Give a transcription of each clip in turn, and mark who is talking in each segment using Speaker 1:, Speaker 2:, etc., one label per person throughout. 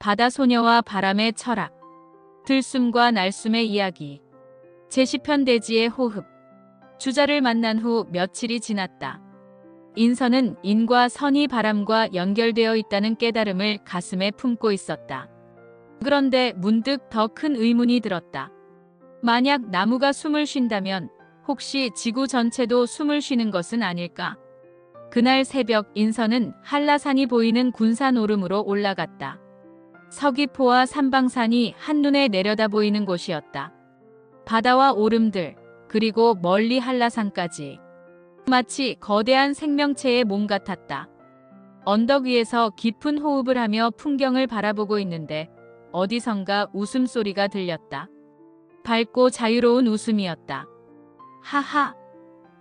Speaker 1: 바다 소녀와 바람의 철학, 들숨과 날숨의 이야기, 제시편 대지의 호흡, 주자를 만난 후 며칠이 지났다. 인선은 인과 선이 바람과 연결되어 있다는 깨달음을 가슴에 품고 있었다. 그런데 문득 더 큰 의문이 들었다. 만약 나무가 숨을 쉰다면 혹시 지구 전체도 숨을 쉬는 것은 아닐까? 그날 새벽 인선은 한라산이 보이는 군산 오름으로 올라갔다. 서귀포와 삼방산이 한눈에 내려다 보이는 곳이었다. 바다와 오름들, 그리고 멀리 한라산까지. 마치 거대한 생명체의 몸 같았다. 언덕 위에서 깊은 호흡을 하며 풍경을 바라보고 있는데 어디선가 웃음소리가 들렸다. 밝고 자유로운 웃음이었다. 하하.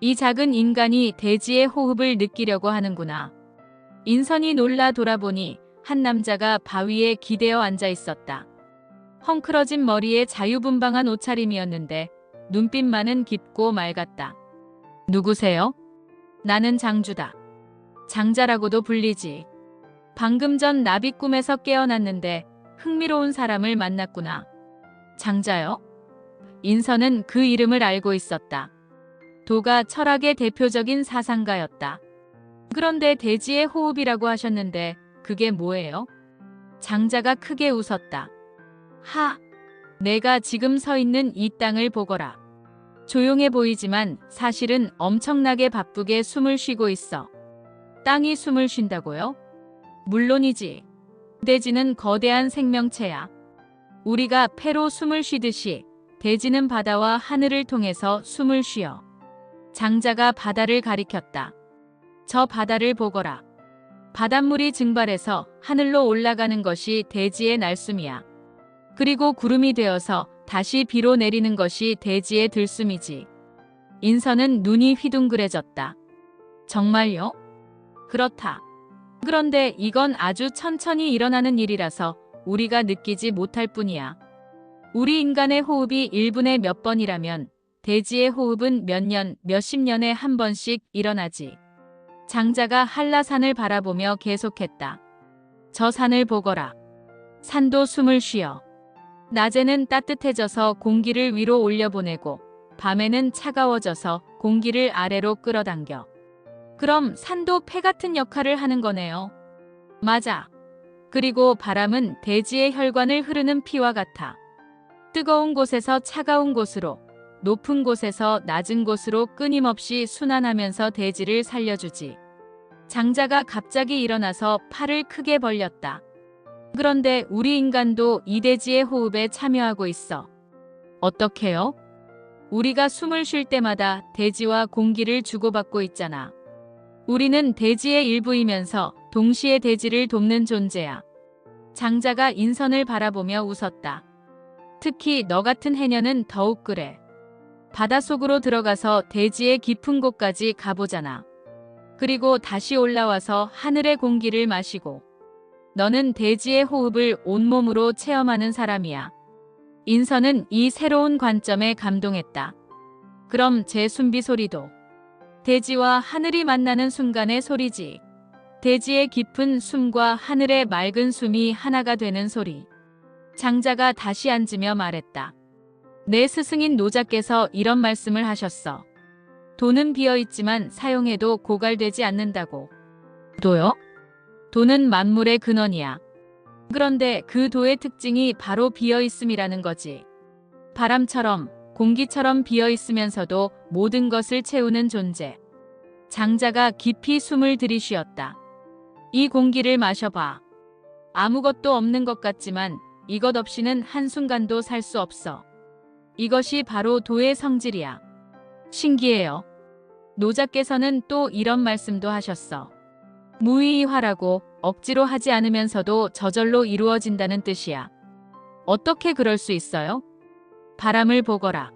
Speaker 1: 이 작은 인간이 대지의 호흡을 느끼려고 하는구나. 인선이 놀라 돌아보니 한 남자가 바위에 기대어 앉아 있었다. 헝클어진 머리에 자유분방한 옷차림이었는데 눈빛만은 깊고 맑았다. 누구세요? 나는 장주다. 장자라고도 불리지. 방금 전 나비 꿈에서 깨어났는데 흥미로운 사람을 만났구나. 장자요? 인선은 그 이름을 알고 있었다. 도가 철학의 대표적인 사상가였다. 그런데 대지의 호흡이라고 하셨는데 그게 뭐예요? 장자가 크게 웃었다. 하! 내가 지금 서 있는 이 땅을 보거라. 조용해 보이지만 사실은 엄청나게 바쁘게 숨을 쉬고 있어. 땅이 숨을 쉰다고요? 물론이지. 대지는 거대한 생명체야. 우리가 폐로 숨을 쉬듯이 대지는 바다와 하늘을 통해서 숨을 쉬어. 장자가 바다를 가리켰다. 저 바다를 보거라. 바닷물이 증발해서 하늘로 올라가는 것이 대지의 날숨이야. 그리고 구름이 되어서 다시 비로 내리는 것이 대지의 들숨이지. 인선은 눈이 휘둥그레졌다. 정말요? 그렇다. 그런데 이건 아주 천천히 일어나는 일이라서 우리가 느끼지 못할 뿐이야. 우리 인간의 호흡이 1분에 몇 번이라면 대지의 호흡은 몇 년, 몇십 년에 한 번씩 일어나지. 장자가 한라산을 바라보며 계속했다. 저 산을 보거라. 산도 숨을 쉬어. 낮에는 따뜻해져서 공기를 위로 올려보내고 밤에는 차가워져서 공기를 아래로 끌어당겨. 그럼 산도 폐 같은 역할을 하는 거네요. 맞아. 그리고 바람은 대지의 혈관을 흐르는 피와 같아. 뜨거운 곳에서 차가운 곳으로, 높은 곳에서 낮은 곳으로 끊임없이 순환하면서 대지를 살려주지. 장자가 갑자기 일어나서 팔을 크게 벌렸다. 그런데 우리 인간도 이 대지의 호흡에 참여하고 있어. 어떻게요? 우리가 숨을 쉴 때마다 대지와 공기를 주고받고 있잖아. 우리는 대지의 일부이면서 동시에 대지를 돕는 존재야. 장자가 인선을 바라보며 웃었다. 특히 너 같은 해녀는 더욱 그래. 바닷속으로 들어가서 대지의 깊은 곳까지 가보잖아. 그리고 다시 올라와서 하늘의 공기를 마시고. 너는 대지의 호흡을 온몸으로 체험하는 사람이야. 인선은 이 새로운 관점에 감동했다. 그럼 제 숨비 소리도 대지와 하늘이 만나는 순간의 소리지. 대지의 깊은 숨과 하늘의 맑은 숨이 하나가 되는 소리. 장자가 다시 앉으며 말했다. 내 스승인 노자께서 이런 말씀을 하셨어. 돈은 비어 있지만 사용해도 고갈되지 않는다고. 도요? 돈은 만물의 근원이야. 그런데 그 도의 특징이 바로 비어 있음이라는 거지. 바람처럼 공기처럼 비어 있으면서도 모든 것을 채우는 존재. 장자가 깊이 숨을 들이쉬었다. 이 공기를 마셔봐. 아무것도 없는 것 같지만 이것 없이는 한순간도 살 수 없어. 이것이 바로 도의 성질이야. 신기해요. 노자께서는 또 이런 말씀도 하셨어. 무의이화라고 억지로 하지 않으면서도 저절로 이루어진다는 뜻이야. 어떻게 그럴 수 있어요? 바람을 보거라.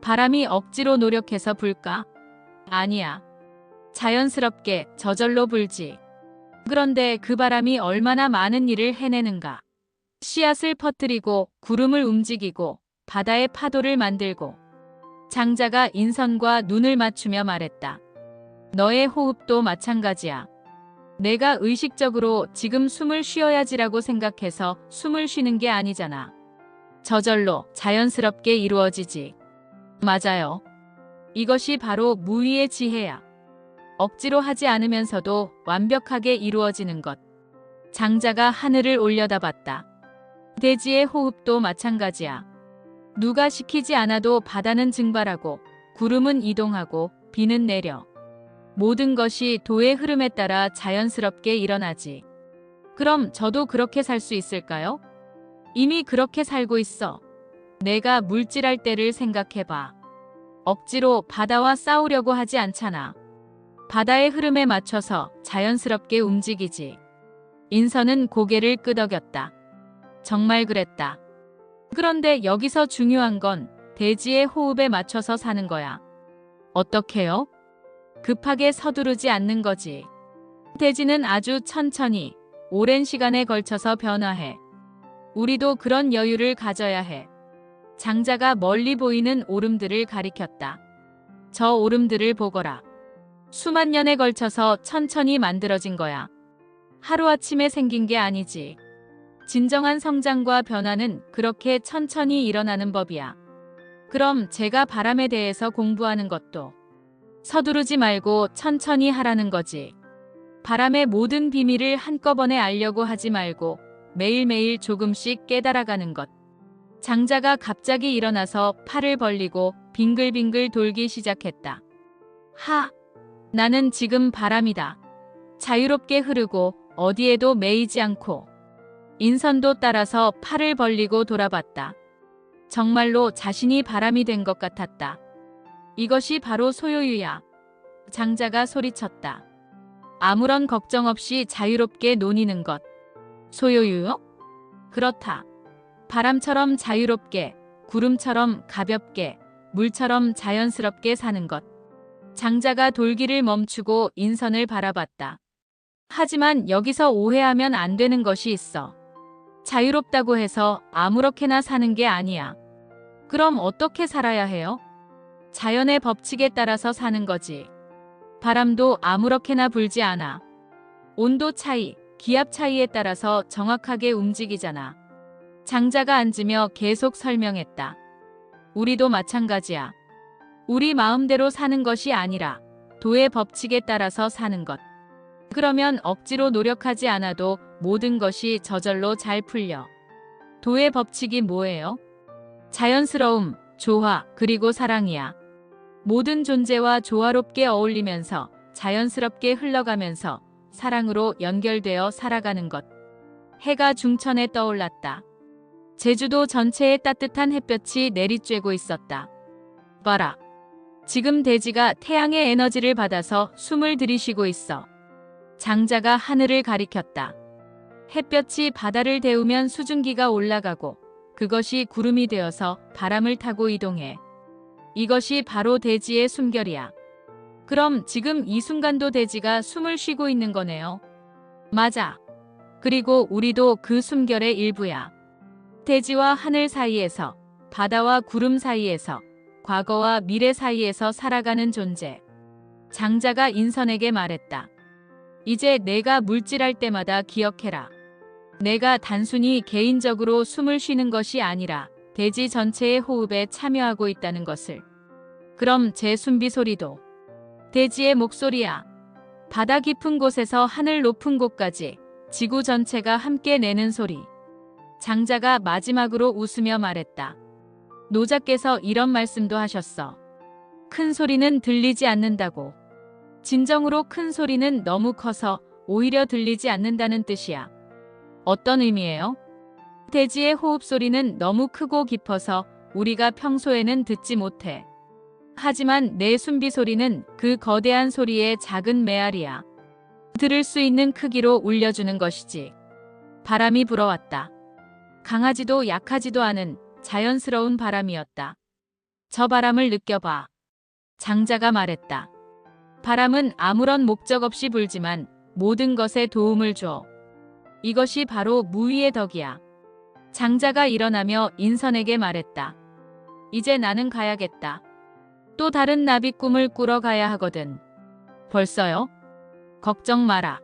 Speaker 1: 바람이 억지로 노력해서 불까? 아니야. 자연스럽게 저절로 불지. 그런데 그 바람이 얼마나 많은 일을 해내는가. 씨앗을 퍼뜨리고 구름을 움직이고 바다의 파도를 만들고 장자가 인선과 눈을 맞추며 말했다. 너의 호흡도 마찬가지야. 내가 의식적으로 지금 숨을 쉬어야지라고 생각해서 숨을 쉬는 게 아니잖아. 저절로 자연스럽게 이루어지지. 맞아요. 이것이 바로 무위의 지혜야. 억지로 하지 않으면서도 완벽하게 이루어지는 것. 장자가 하늘을 올려다봤다. 대지의 호흡도 마찬가지야. 누가 시키지 않아도 바다는 증발하고 구름은 이동하고 비는 내려. 모든 것이 도의 흐름에 따라 자연스럽게 일어나지. 그럼 저도 그렇게 살 수 있을까요? 이미 그렇게 살고 있어. 내가 물질할 때를 생각해봐. 억지로 바다와 싸우려고 하지 않잖아. 바다의 흐름에 맞춰서 자연스럽게 움직이지. 인선은 고개를 끄덕였다. 정말 그랬다. 그런데 여기서 중요한 건 대지의 호흡에 맞춰서 사는 거야. 어떻게요? 급하게 서두르지 않는 거지. 대지는 아주 천천히, 오랜 시간에 걸쳐서 변화해. 우리도 그런 여유를 가져야 해. 장자가 멀리 보이는 오름들을 가리켰다. 저 오름들을 보거라. 수만 년에 걸쳐서 천천히 만들어진 거야. 하루아침에 생긴 게 아니지. 진정한 성장과 변화는 그렇게 천천히 일어나는 법이야. 그럼 제가 바람에 대해서 공부하는 것도 서두르지 말고 천천히 하라는 거지. 바람의 모든 비밀을 한꺼번에 알려고 하지 말고 매일매일 조금씩 깨달아가는 것. 장자가 갑자기 일어나서 팔을 벌리고 빙글빙글 돌기 시작했다. 하! 나는 지금 바람이다. 자유롭게 흐르고 어디에도 매이지 않고 인선도 따라서 팔을 벌리고 돌아봤다. 정말로 자신이 바람이 된 것 같았다. 이것이 바로 소요유야. 장자가 소리쳤다. 아무런 걱정 없이 자유롭게 노니는 것. 소요유요? 그렇다. 바람처럼 자유롭게, 구름처럼 가볍게, 물처럼 자연스럽게 사는 것. 장자가 돌기를 멈추고 인선을 바라봤다. 하지만 여기서 오해하면 안 되는 것이 있어. 자유롭다고 해서 아무렇게나 사는 게 아니야. 그럼 어떻게 살아야 해요? 자연의 법칙에 따라서 사는 거지. 바람도 아무렇게나 불지 않아. 온도 차이, 기압 차이에 따라서 정확하게 움직이잖아. 장자가 앉으며 계속 설명했다. 우리도 마찬가지야. 우리 마음대로 사는 것이 아니라 도의 법칙에 따라서 사는 것. 그러면 억지로 노력하지 않아도 모든 것이 저절로 잘 풀려. 도의 법칙이 뭐예요? 자연스러움, 조화, 그리고 사랑이야. 모든 존재와 조화롭게 어울리면서 자연스럽게 흘러가면서 사랑으로 연결되어 살아가는 것. 해가 중천에 떠올랐다. 제주도 전체에 따뜻한 햇볕이 내리쬐고 있었다. 봐라. 지금 대지가 태양의 에너지를 받아서 숨을 들이쉬고 있어. 장자가 하늘을 가리켰다. 햇볕이 바다를 데우면 수증기가 올라가고 그것이 구름이 되어서 바람을 타고 이동해. 이것이 바로 대지의 숨결이야. 그럼 지금 이 순간도 대지가 숨을 쉬고 있는 거네요. 맞아. 그리고 우리도 그 숨결의 일부야. 대지와 하늘 사이에서, 바다와 구름 사이에서, 과거와 미래 사이에서 살아가는 존재. 장자가 인선에게 말했다. 이제 내가 물질할 때마다 기억해라. 내가 단순히 개인적으로 숨을 쉬는 것이 아니라 대지 전체의 호흡에 참여하고 있다는 것을. 그럼 제 숨비 소리도 대지의 목소리야. 바다 깊은 곳에서 하늘 높은 곳까지 지구 전체가 함께 내는 소리. 장자가 마지막으로 웃으며 말했다. 노자께서 이런 말씀도 하셨어. 큰 소리는 들리지 않는다고. 진정으로 큰 소리는 너무 커서 오히려 들리지 않는다는 뜻이야. 어떤 의미예요? 대지의 호흡 소리는 너무 크고 깊어서 우리가 평소에는 듣지 못해. 하지만 내 숨비 소리는 그 거대한 소리의 작은 메아리야. 들을 수 있는 크기로 울려주는 것이지. 바람이 불어왔다. 강하지도 약하지도 않은 자연스러운 바람이었다. 저 바람을 느껴봐. 장자가 말했다. 바람은 아무런 목적 없이 불지만 모든 것에 도움을 줘. 이것이 바로 무위의 덕이야. 장자가 일어나며 인선에게 말했다. 이제 나는 가야겠다. 또 다른 나비 꿈을 꾸러 가야 하거든. 벌써요? 걱정 마라.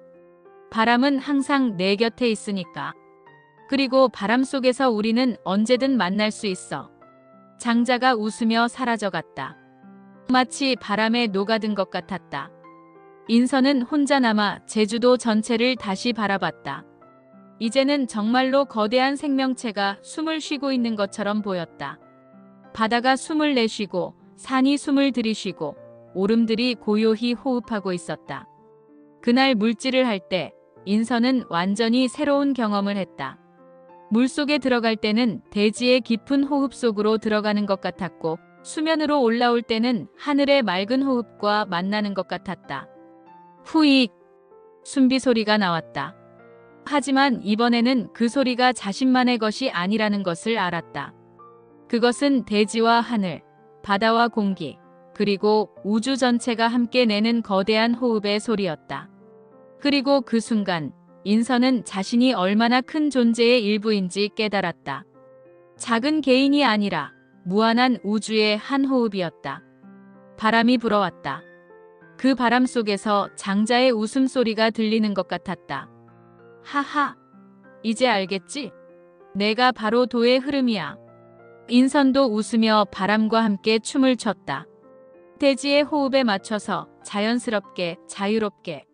Speaker 1: 바람은 항상 내 곁에 있으니까. 그리고 바람 속에서 우리는 언제든 만날 수 있어. 장자가 웃으며 사라져갔다. 마치 바람에 녹아든 것 같았다. 인선은 혼자 남아 제주도 전체를 다시 바라봤다. 이제는 정말로 거대한 생명체가 숨을 쉬고 있는 것처럼 보였다. 바다가 숨을 내쉬고 산이 숨을 들이쉬고 오름들이 고요히 호흡하고 있었다. 그날 물질을 할 때 인선은 완전히 새로운 경험을 했다. 물속에 들어갈 때는 대지의 깊은 호흡 속으로 들어가는 것 같았고 수면으로 올라올 때는 하늘의 맑은 호흡과 만나는 것 같았다. 후익 숨비 소리가 나왔다. 하지만 이번에는 그 소리가 자신만의 것이 아니라는 것을 알았다. 그것은 대지와 하늘, 바다와 공기, 그리고 우주 전체가 함께 내는 거대한 호흡의 소리였다. 그리고 그 순간 인선은 자신이 얼마나 큰 존재의 일부인지 깨달았다. 작은 개인이 아니라 무한한 우주의 한 호흡이었다. 바람이 불어왔다. 그 바람 속에서 장자의 웃음소리가 들리는 것 같았다. 하하, 이제 알겠지? 내가 바로 도의 흐름이야. 인선도 웃으며 바람과 함께 춤을 췄다. 대지의 호흡에 맞춰서 자연스럽게 자유롭게